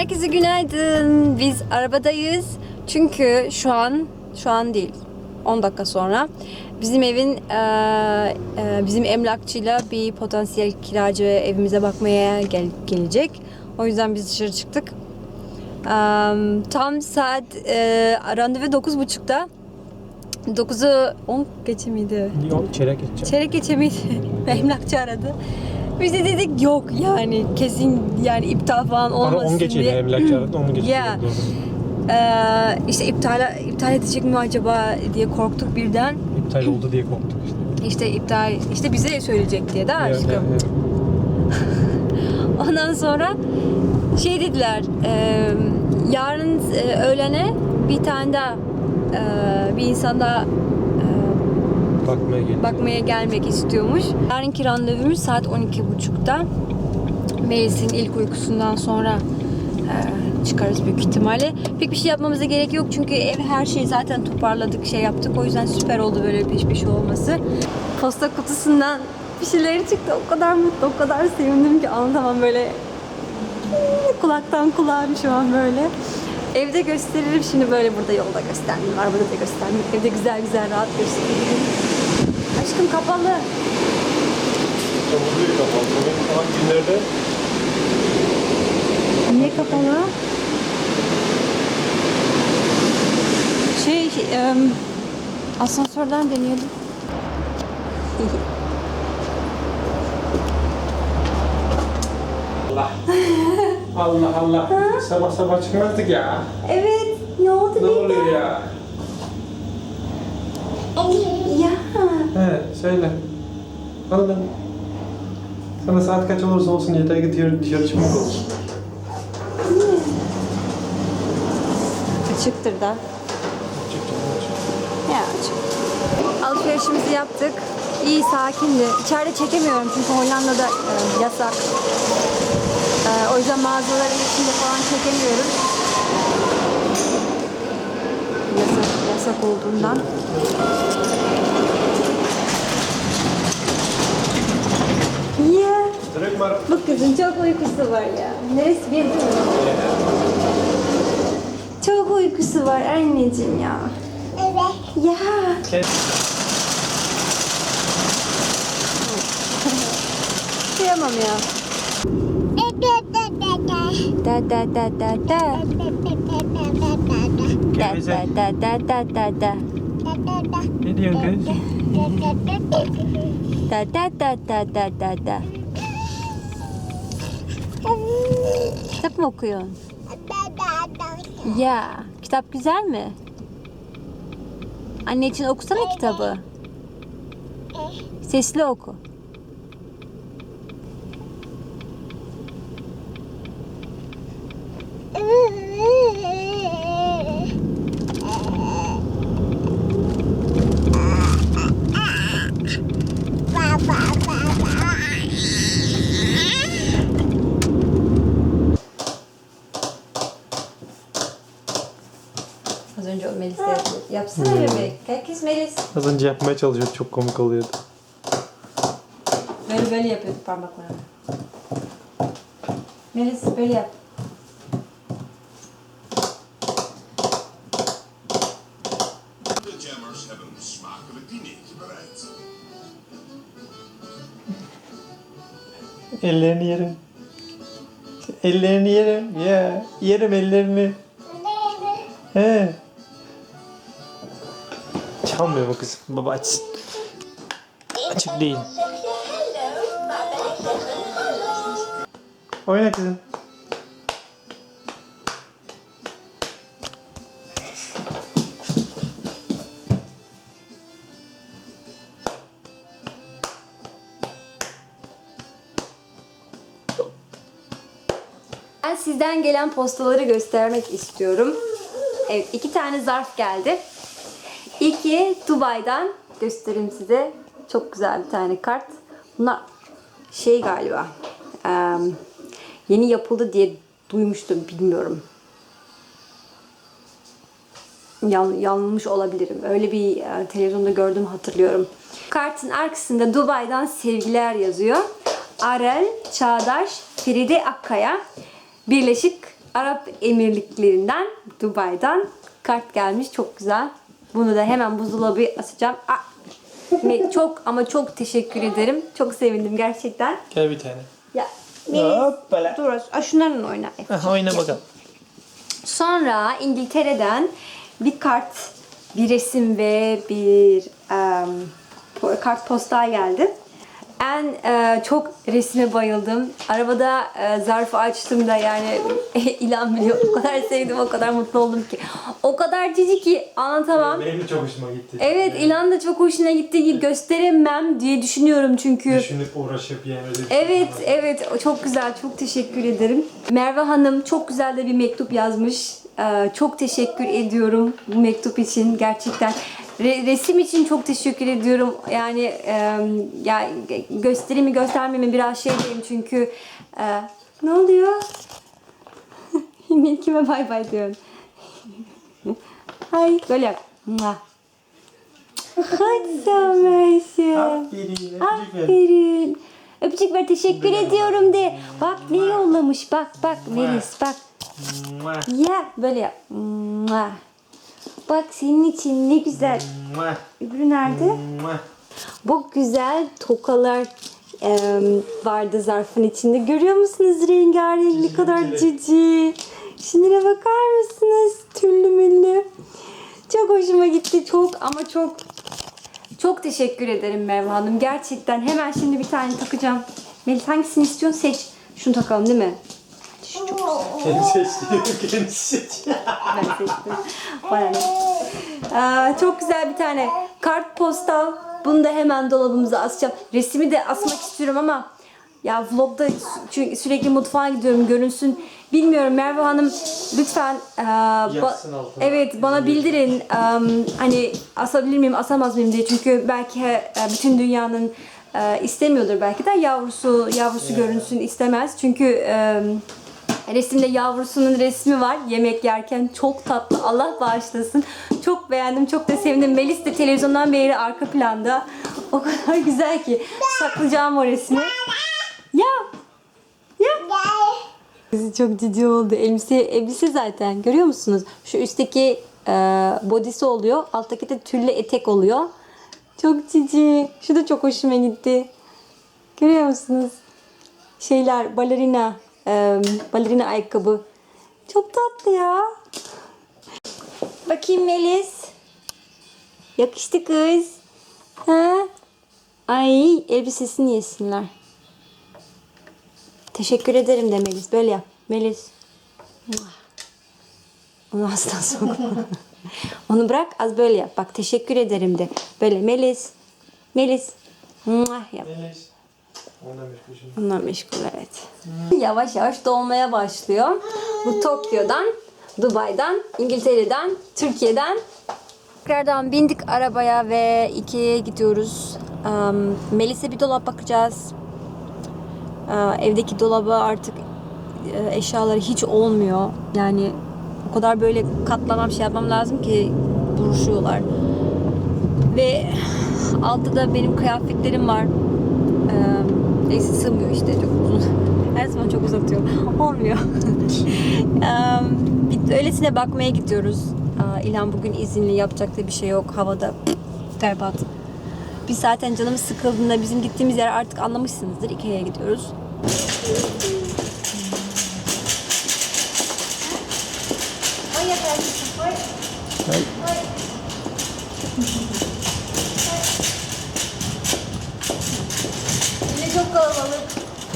Herkese günaydın. Biz arabadayız. Çünkü şu an, şu an değil, 10 dakika sonra bizim evin e, e, bizim emlakçıyla bir potansiyel kiracı evimize bakmaya gel, gelecek. O yüzden biz dışarı çıktık. E, tam saat e, randevu 9.30'da. 9'u 10 geçe miydi? Yok çeyrek geçeceğim. Çeyrek geçe miydi? Emlakçı aradı. Biz de dedik yok yani kesin yani iptal falan olmasın 10 geçeydi diye. emlakçı aradı 10 geçeydi. Ya. Ee, işte iptal iptal edecek mi acaba diye korktuk birden. İptal oldu diye korktuk işte. İşte iptal işte bize söyleyecek diye de aşkım. evet, evet. Ondan sonra şey dediler e, yarın e, öğlene bir tane daha e, bir insan daha Bakmaya geldi. bakmaya gelmek istiyormuş. Yarınki randevumuz saat 12.30'da. Melis'in ilk uykusundan sonra e, çıkarız büyük ihtimalle. Pek bir şey yapmamıza gerek yok çünkü ev her şeyi zaten toparladık, şey yaptık. O yüzden süper oldu böyle peş peşe olması. Posta kutusundan bir şeyleri çıktı. O kadar mutlu, o kadar sevindim ki anlatamam böyle kulaktan kulağa şu an böyle. Evde gösteririm şimdi böyle burada yolda göstermeyeyim, arabada da göstermeyeyim. Evde güzel güzel rahat gösteririm. Aşkım kapalı. Kapalı kapalı. Bugün hangi günlerde? Niye kapalı? Şey, em, asansörden deneyelim. Allah. Allah Allah. Sabah sabah çıkmazdık ya. evet, ne oldu Ne oluyor ya? Ya. He söyle. Allah. Sana saat kaç olursa olsun yeter ki dışarı, dışarı çıkmak olsun. Açıktır da. Çık çık çık. Ya açık. Alışverişimizi yaptık. İyi, sakindi. İçeride çekemiyorum çünkü Hollanda'da e, yasak. E, o yüzden mağazaların içinde falan çekemiyoruz. Yasak, olduğundan. Var. Bu kızın çok uykusu var ya. Neresi bir değil mi? Çok uykusu var anneciğim ya. Evet. Ya. Kıyamam ya. Da da da da da. Da Geveze. da da da da da da. Ne diyorsun kız? Da da da da da da da. Kitap mı okuyorsun? Ya, kitap güzel mi? Anne için okusana kitabı. Sesli oku. Az önce o Melis de yapıyor. Yapsana bebek. Herkes Melis. Az önce yapmaya çalışıyor çok komik oluyordu. Böyle böyle yapıyordu parmaklarını. Melis böyle yap. Ellerini yerim. Ellerini yerim. Ya yerim ellerini. He. Çalmıyor mu kız? Baba açsın. Açık değil. Oyna kızım. Ben sizden gelen postaları göstermek istiyorum. Evet, iki tane zarf geldi. İlki Dubai'den göstereyim size. Çok güzel bir tane kart. Bunlar şey galiba. yeni yapıldı diye duymuştum, bilmiyorum. Yan, yanılmış olabilirim. Öyle bir e, televizyonda gördüm hatırlıyorum. Kartın arkasında Dubai'den sevgiler yazıyor. Arel, Çağdaş, Feride Akkaya, Birleşik Arap Emirliklerinden, Dubai'den kart gelmiş. Çok güzel. Bunu da hemen buzdolabı asacağım. Ne- çok ama çok teşekkür ederim. Çok sevindim gerçekten. Gel bir tane. Ya Hoppala. dur Aa, şunlarla oyna. Aha, oyna bakalım. Sonra İngiltere'den bir kart, bir resim ve bir po- kart postal geldi. En e, çok resme bayıldım. Arabada e, zarfı açtığımda yani ilan biliyor. O kadar sevdim, o kadar mutlu oldum ki. O kadar cici ki anlatamam. Benim de çok hoşuma gitti. Evet ilan da çok hoşuna gitti ki gösteremem diye düşünüyorum çünkü. Düşünüp uğraşıp yani bir şey Evet, evet. Çok güzel. Çok teşekkür ederim. Merve Hanım çok güzel de bir mektup yazmış. Ee, çok teşekkür ediyorum bu mektup için gerçekten. Re- resim için çok teşekkür ediyorum. Yani e, ya gösterimi göstermemi biraz şey diyeyim çünkü e, ne oluyor? Melkime bay bay diyorum. Hay böyle yap. Hadi Samer'cim. Aferin. öpücük ver. Aferin. Öpücük ver teşekkür ediyorum de. Bak ne yollamış bak bak Melis bak. Ya böyle yap. Bak senin için ne güzel. Öbürü nerede? Bu güzel tokalar em, vardı zarfın içinde. Görüyor musunuz rengarenk ne kadar cici. Şunlara bakar mısınız? Tüllü müllü. Çok hoşuma gitti. Çok ama çok çok teşekkür ederim Merve Hanım. Gerçekten hemen şimdi bir tane takacağım. Melis hangisini istiyorsun seç. Şunu takalım değil mi? Kendi seçti. Kendi seçti. Ben seçtim. Bana ne? Aa, çok güzel bir tane kart postal. Bunu da hemen dolabımıza asacağım. Resmi de asmak istiyorum ama ya vlogda çünkü sürekli mutfağa gidiyorum görünsün. Bilmiyorum Merve Hanım lütfen aa, ba- altına. evet bana bildirin am, hani asabilir miyim asamaz mıyım diye çünkü belki e, bütün dünyanın e, istemiyordur belki de yavrusu yavrusu görünsün istemez çünkü e, Resimde yavrusunun resmi var yemek yerken. Çok tatlı. Allah bağışlasın. Çok beğendim. Çok da sevindim. Melis de televizyondan beri arka planda. O kadar güzel ki. Saklayacağım o resmi. Ya. Ya. Kızı çok cici oldu. Elbise, elbise zaten. Görüyor musunuz? Şu üstteki e, bodisi oluyor. Alttaki de tüllü etek oluyor. Çok cici. Şu da çok hoşuma gitti. Görüyor musunuz? şeyler balerina e, balerina ayakkabı. Çok tatlı ya. Bakayım Melis. Yakıştı kız. Ha? Ay elbisesini yesinler. Teşekkür ederim de Melis. Böyle yap. Melis. Onu asla sokma. Onu bırak az böyle yap. Bak teşekkür ederim de. Böyle Melis. Melis. Muah yap. Melis. Ondan meşgul. Bunlar meşgul evet. Yavaş yavaş dolmaya başlıyor. Bu Tokyo'dan, Dubai'den, İngiltere'den, Türkiye'den. Tekrardan bindik arabaya ve Ikea'ya gidiyoruz. Um, Melis'e bir dolap bakacağız. Ee, evdeki dolaba artık e, eşyaları hiç olmuyor. Yani o kadar böyle katlamam şey yapmam lazım ki buruşuyorlar. Ve altta da benim kıyafetlerim var. Neyse sığmıyor işte çok uzun. Her zaman çok uzatıyor. Olmuyor. Bir öylesine bakmaya gidiyoruz. Aa, İlhan bugün izinli yapacak da bir şey yok. Havada berbat. Biz zaten canımız sıkıldığında bizim gittiğimiz yer artık anlamışsınızdır. Ikea'ya gidiyoruz. Yine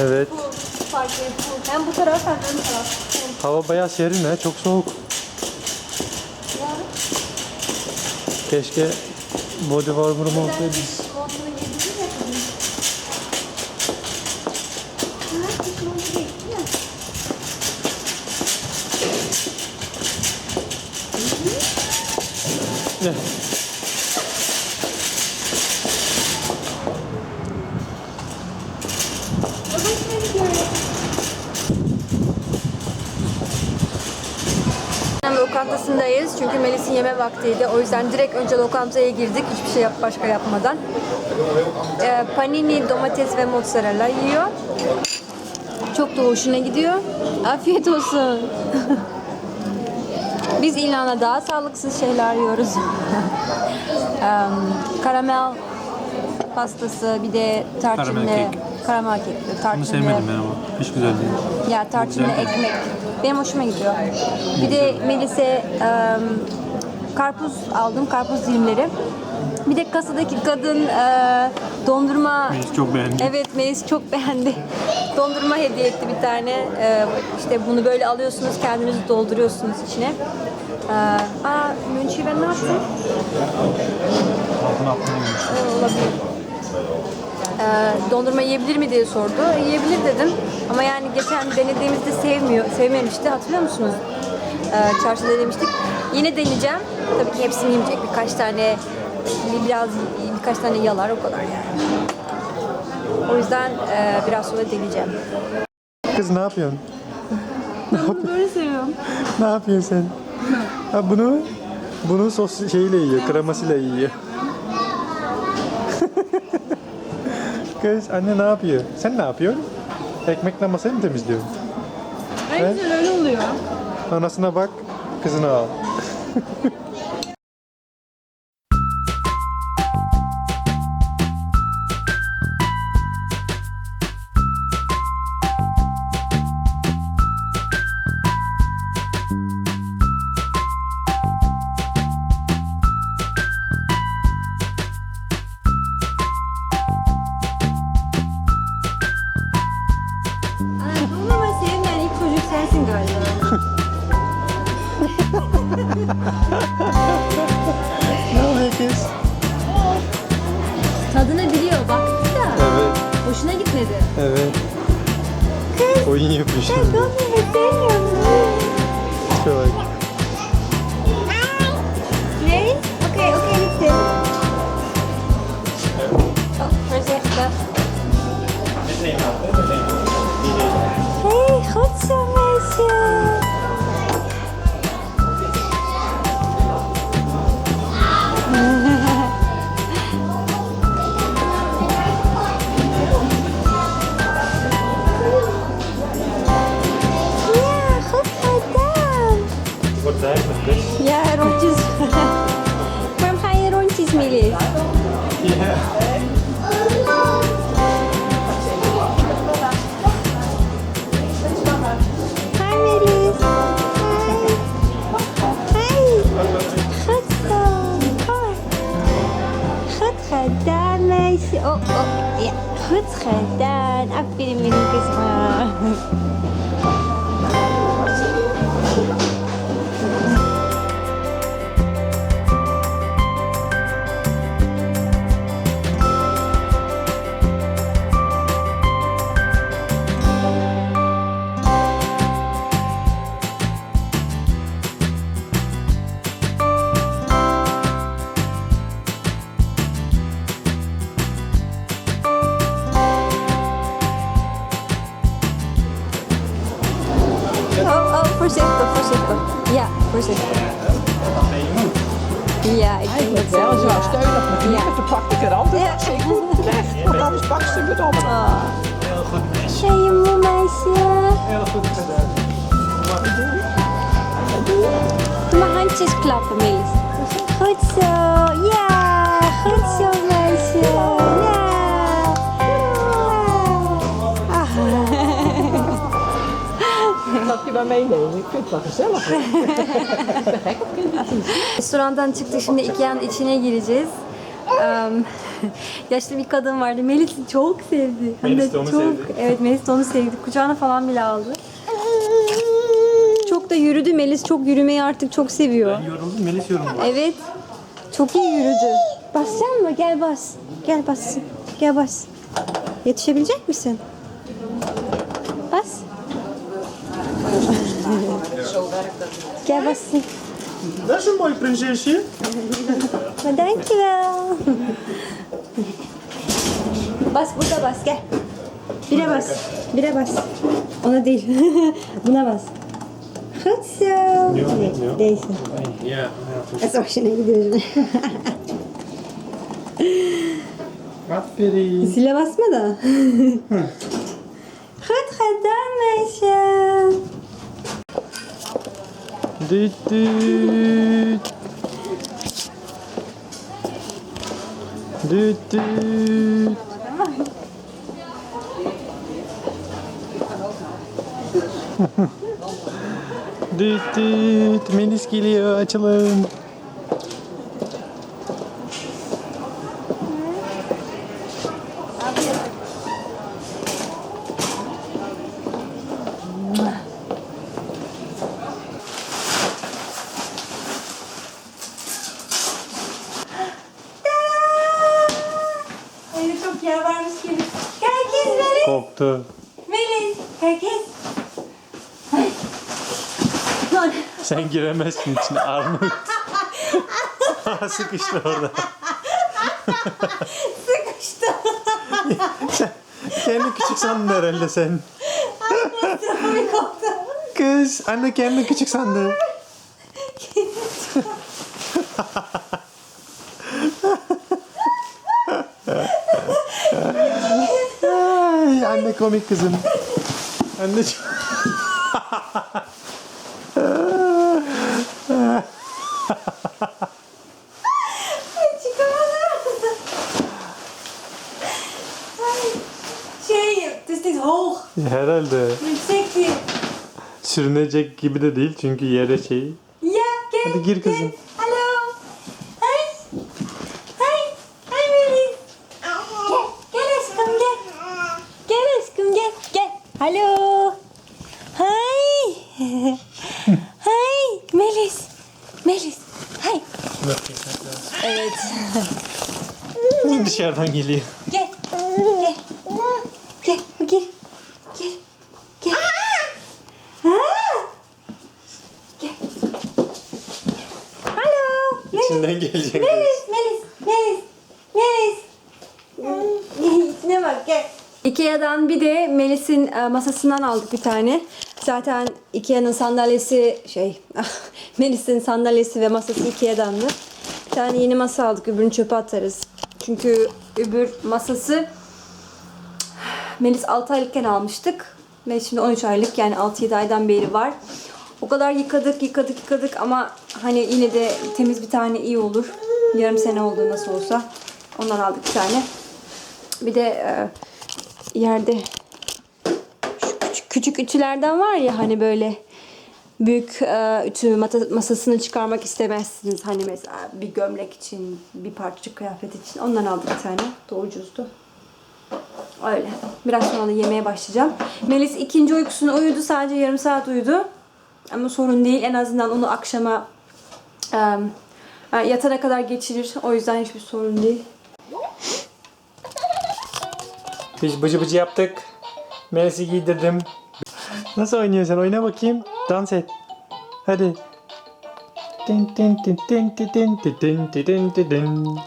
Evet. Fark Hem bu taraf hem ön taraf. Hava bayağı serin ha. Çok soğuk. Keşke body warmer'ım olsaydı. Montunu giydirdin ya kızım. Ha, hiç montu giydin mi? Ne? Lokantasındayız çünkü Melis'in yeme vaktiydi. O yüzden direkt önce lokantaya girdik hiçbir şey yap başka yapmadan. Ee, panini, domates ve mozzarella yiyor. Çok da hoşuna gidiyor. Afiyet olsun. Biz İlhan'la daha sağlıksız şeyler yiyoruz. Em, karamel pastası, bir de tarçınlı Karamel kek. Karamel kek. Bunu Tarçınlı, sevmedim ben ama. Hiç güzel değil. ya tarçınlı Güzel. ekmek. Benim hoşuma gidiyor. Bir de Melis'e em, karpuz aldım, karpuz dilimleri. Bir de kasadaki kadın e, dondurma Melis çok beğendi. Evet Melis çok beğendi. Dondurma hediye etti bir tane. Ee, işte bunu böyle alıyorsunuz, kendiniz dolduruyorsunuz içine. Ee, aa, Münçi ben ne yaptım? Altına altına olabilir. Ee, dondurma yiyebilir mi diye sordu. E, Yiyebilir dedim. Ama yani geçen denediğimizde sevmiyor, sevmemişti. Hatırlıyor musunuz? Ee, çarşıda denemiştik. Yine deneyeceğim. Tabii ki hepsini yemeyecek. Birkaç tane, biraz birkaç tane yalar o kadar yani. O yüzden e, biraz sonra deneyeceğim. Kız ne yapıyorsun? Ben böyle seviyorum. Ne yapıyorsun sen? Ha bunu bunu sos şeyiyle yiyor, kremasıyla yiyor. Kız anne ne yapıyor? Sen ne yapıyorsun? Ekmekle masayı mı temizliyorsun? En güzel öyle oluyor. Anasına bak, kızını al. Tadını biliyor baktı da Evet, hoşuna gitmedi. evet. Oyun yapıyor şimdi. Dondurma sevmiyorum. Şöyle bak. Goed gedaan. Aferin benim kızıma. Maar handjes klappen, Melis. Goed zo. Ja, goed zo, meisje. Ja. Ah. Dat je maar meenemen. Ik vind het wel gezellig. hoor. Ik ben gek op kindertjes. Restorandan çıktık şimdi Ikea'nın içine gireceğiz. Em, yaşlı bir kadın vardı. Melis çok sevdi. Hem Melis de onu çok, sevdi. Evet Melis de onu sevdi. Kucağına falan bile aldı. Çok da yürüdü. Melis çok yürümeyi artık çok seviyor. Ben yoruldum, Melis yoruldu. Evet. Çok iyi yürüdü. Basacak mı? Gel bas. Gel bas. Gel bas. Yetişebilecek misin? Bas. Gel bassın. Een mooi prinsesje. Maar dankjewel. Bas burada bas gel. Bire bas. Bire bas. Ona değil. Buna bas. Goed zo. Nee, deze. Ja, dat is hoşuna gidiyor. Aferin. Zile basma da. Goed gedaan meisje. Dit dit. Dit dit. Ha ha. Düt düt. Melis geliyor. Açılın. Korktu. Melis, herkes Sen giremezsin içine armut. Sıkıştı orada. Sıkıştı. Kendi küçük sandın herhalde sen. Kız anne kendi küçük sandı. Ay, anne komik kızım. Anne çok- Herhalde Yüksek değil. sürünecek gibi de değil çünkü yere şey. Ya gel. Hadi gir kızım. gel. Alo. Hey. Hey. Hey Melis. Gel. Gel aşkım gel. Gel aşkım gel. Gel. Alo. Hay. Hay. Melis. Melis. Hay. Evet. Dışarıdan geliyor. Gel. Gel. Gel. Gel. Gel. Gel. Ha. Gel. Alo. Melis. İçinden gelecek. Melis. Melis. Melis. Melis. İçine bak gel. Ikea'dan bir de Melis'in e, masasından aldık bir tane. Zaten Ikea'nın sandalyesi şey Melis'in sandalyesi ve masası Ikea'dandı. Bir tane yeni masa aldık. Öbürünü çöpe atarız. Çünkü öbür masası Melis 6 aylıkken almıştık. Melis şimdi 13 aylık yani 6-7 aydan beri var. O kadar yıkadık yıkadık yıkadık ama hani yine de temiz bir tane iyi olur. Yarım sene oldu nasıl olsa. Ondan aldık bir tane. Bir de e, yerde şu küçük, küçük ütülerden var ya hani böyle büyük e, ütü masasını çıkarmak istemezsiniz. Hani mesela bir gömlek için, bir parçacık kıyafet için. Ondan aldık bir tane. Da ucuzdu. Öyle. Biraz sonra da yemeğe başlayacağım. Melis ikinci uykusunu uyudu. Sadece yarım saat uyudu. Ama sorun değil. En azından onu akşama e, yatana kadar geçirir. O yüzden hiçbir sorun değil. Biz bıcı bıcı yaptık. Melis'i giydirdim. Nasıl oynuyorsun? Oyna bakayım. Dans et. Hadi. Tin tin tin tin tin tin tin tin tin tin tin.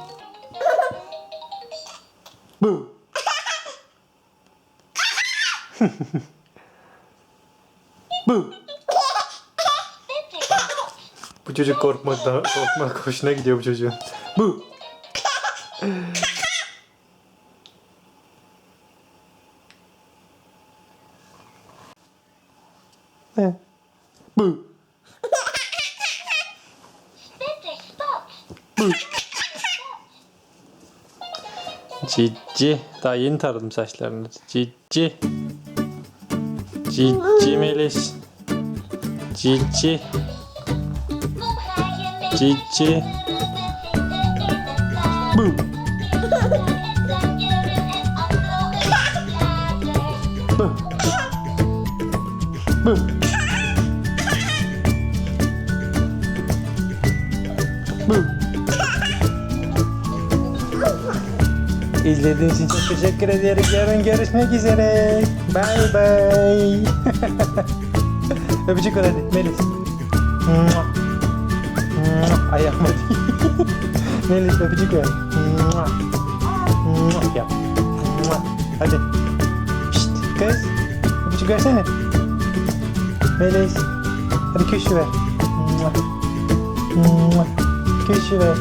Bu. Bu. Çocuk korkmaktan korkmak hoşuna gidiyor bu çocuğun. Bu. Ne? Bu. Bu. Cici. Daha yeni taradım saçlarını. Cici. Cicimeliş. Cici. Cici. Boom. İzlediğiniz için çok teşekkür ederim. Yarın görüşmek üzere. Bye bye. Öpücük ver hadi Melis. Ayağıma değil. Melis öpücük ver. Yap. Hadi. Şşt kız. Öpücük versene. Melis. Hadi köşü ver. Köşü ver.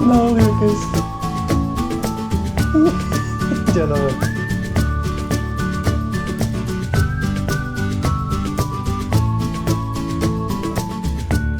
no, Lucas. Gentlemen.